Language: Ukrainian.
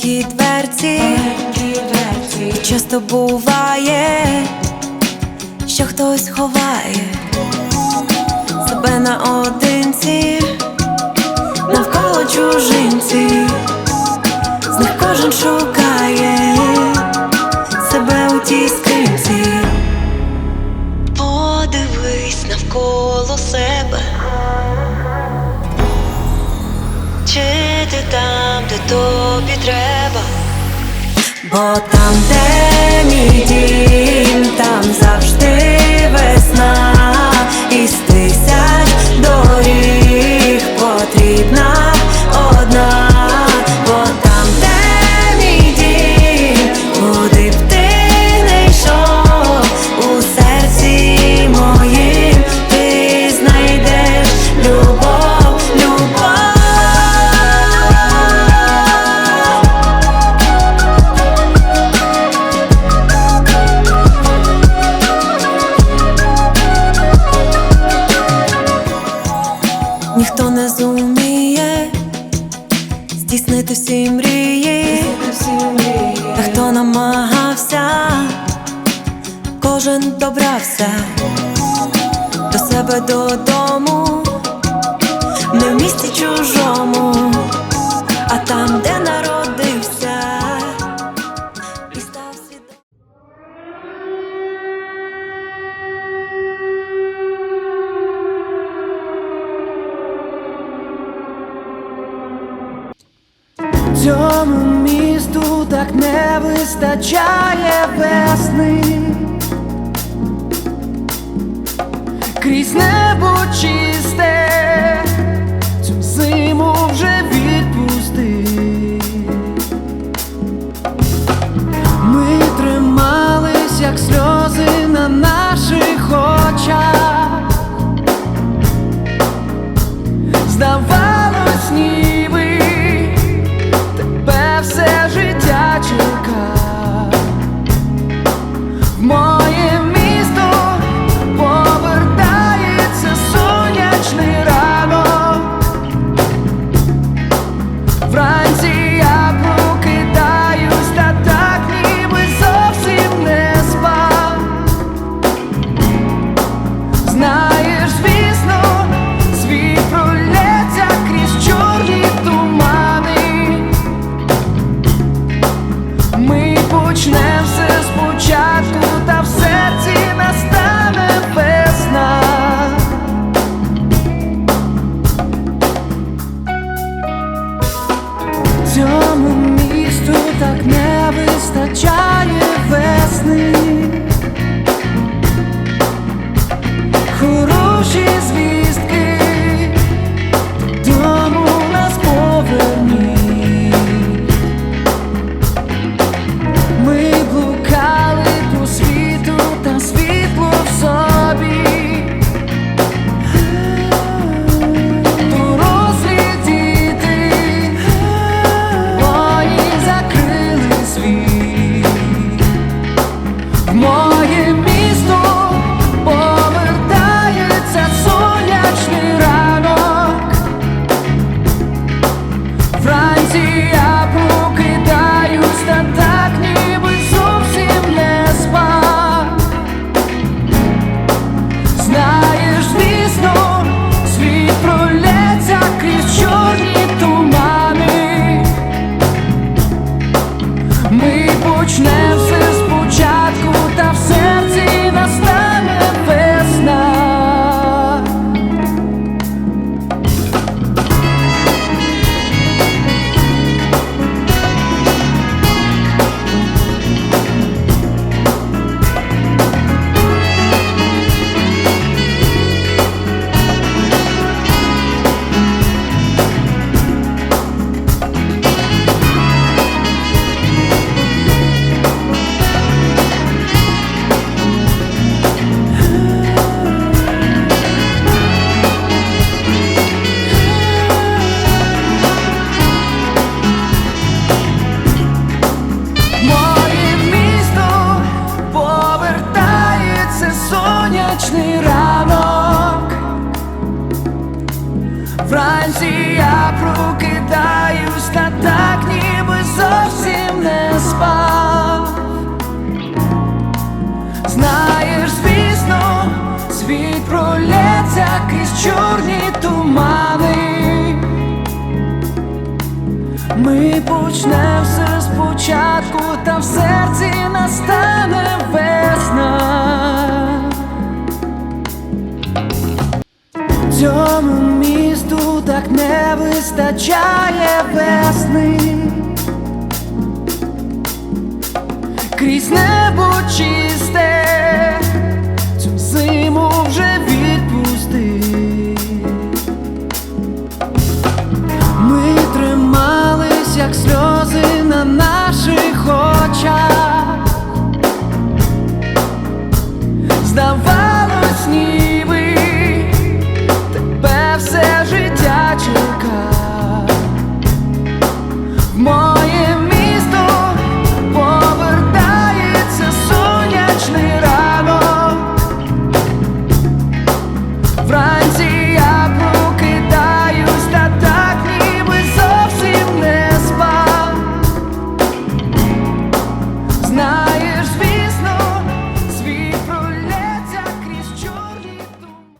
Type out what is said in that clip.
маленькі дверці, дверці, часто буває, що хтось ховає себе наодинці, навколо чужинці, там, де тобі треба? Бо там, де мій дім, там завжди весна, із добрався до себе додому, не в місті чужому, а там, де народився, і став свідомим. Цьому місту так не вистачає весни. Крізь небо чисте, Ми почнемо все спочатку, та в серці настане весна. Цьому місту так не вистачає весни. Крізь небо чисте,